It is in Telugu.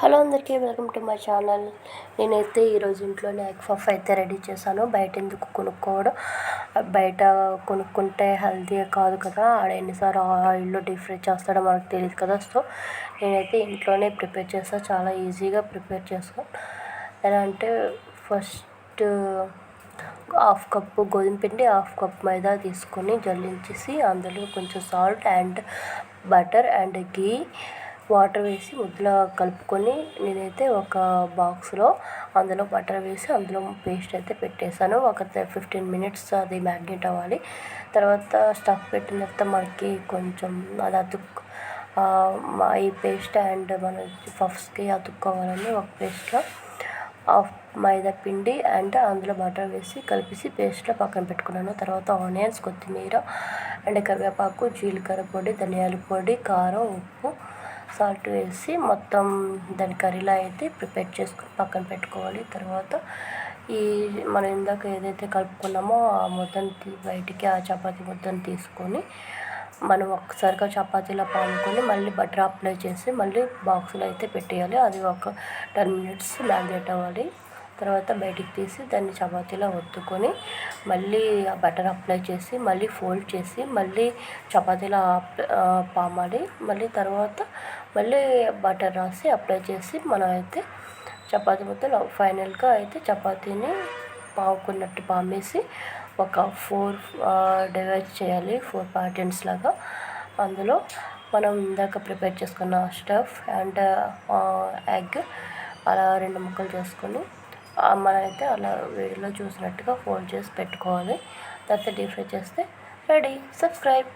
హలో అందరికీ వెల్కమ్ టు మై ఛానల్. నేనైతే ఈరోజు ఇంట్లోనే ఎగ్ పఫ్ అయితే రెడీ చేశాను. బయట ఎందుకు కొనుక్కోవడం? బయట కొనుక్కుంటే హెల్తీగా కాదు కదా. ఆడ ఎన్నిసార్లు ఆయిల్లో డీప్ ఫ్రై చేస్తాడో మనకు తెలియదు కదా. సో నేనైతే ఇంట్లోనే ప్రిపేర్ చేస్తాను చాలా ఈజీగా ప్రిపేర్ చేస్తాను ఎలా అంటే ఫస్ట్ హాఫ్ కప్పు గోధుమ పిండి హాఫ్ కప్ మైదా తీసుకొని జల్లించేసి అందులో కొంచెం salt and butter and ghee water వేసి ముద్దలా కలుపుకొని నేనైతే ఒక బాక్స్లో అందులో బటర్ వేసి అందులో పేస్ట్ అయితే పెట్టేసాను ఒక ఫిఫ్టీన్ మినిట్స్ అది మ్యాగ్నేట్ అవ్వాలి. తర్వాత స్టఫ్ పెట్టిన తర్వాత మనకి కొంచెం అది అతుక్కు ఈ పేస్ట్ అండ్ మన పఫ్స్కి అతుక్కోవాలని ఒక పేస్ట్లో హాఫ్ మైదా పిండి అండ్ అందులో బటర్ వేసి కలిపేసి పేస్ట్లో పక్కన పెట్టుకున్నాను. తర్వాత ఆనియన్స్ కొత్తిమీర అండ్ కరివేపాకు జీలకర్ర పొడి ధనియాల పొడి కారం ఉప్పు సాల్ట్ వేసి మొత్తం దాని కర్రీలా అయితే ప్రిపేర్ చేసుకొని పక్కన పెట్టుకోవాలి. తర్వాత ఈ మనం ఇందాక ఏదైతే కలుపుకున్నామో ఆ ముద్దని బయటికి ఆ చపాతీ ముద్దని తీసుకొని మనం ఒక్కసారిగా చపాతీలో పాముకొని మళ్ళీ బటర్ అప్లై చేసి మళ్ళీ బాక్స్లో అయితే పెట్టేయాలి. అది ఒక టెన్ మినిట్స్ మ్యాగ్నేట్ అవ్వాలి. తర్వాత బయటికి తీసి దాన్ని చపాతీలో ఒత్తుకొని మళ్ళీ ఆ బటర్ అప్లై చేసి మళ్ళీ ఫోల్డ్ చేసి మళ్ళీ చపాతీలో పామాడి మళ్ళీ తర్వాత మళ్ళీ బటర్ రాసి అప్లై చేసి మనం అయితే చపాతీ మొత్తం ఫైనల్గా అయితే చపాతీని పాముకున్నట్టు పామేసి ఒక ఫోర్ డివైడ్ చేయాలి ఫోర్ పార్టెన్స్ లాగా. అందులో మనం ఇందాక ప్రిపేర్ చేసుకున్న స్టఫ్ అండ్ ఎగ్ అలా రెండు ముక్కలు చేసుకొని మనమైతే అలా వీడియోలో చూసినట్టుగా ఫోల్డ్ చేసి పెట్టుకోవాలి. తర్వాత డీప్ ఫ్రై చేస్తే రెడీ. సబ్స్క్రైబ్.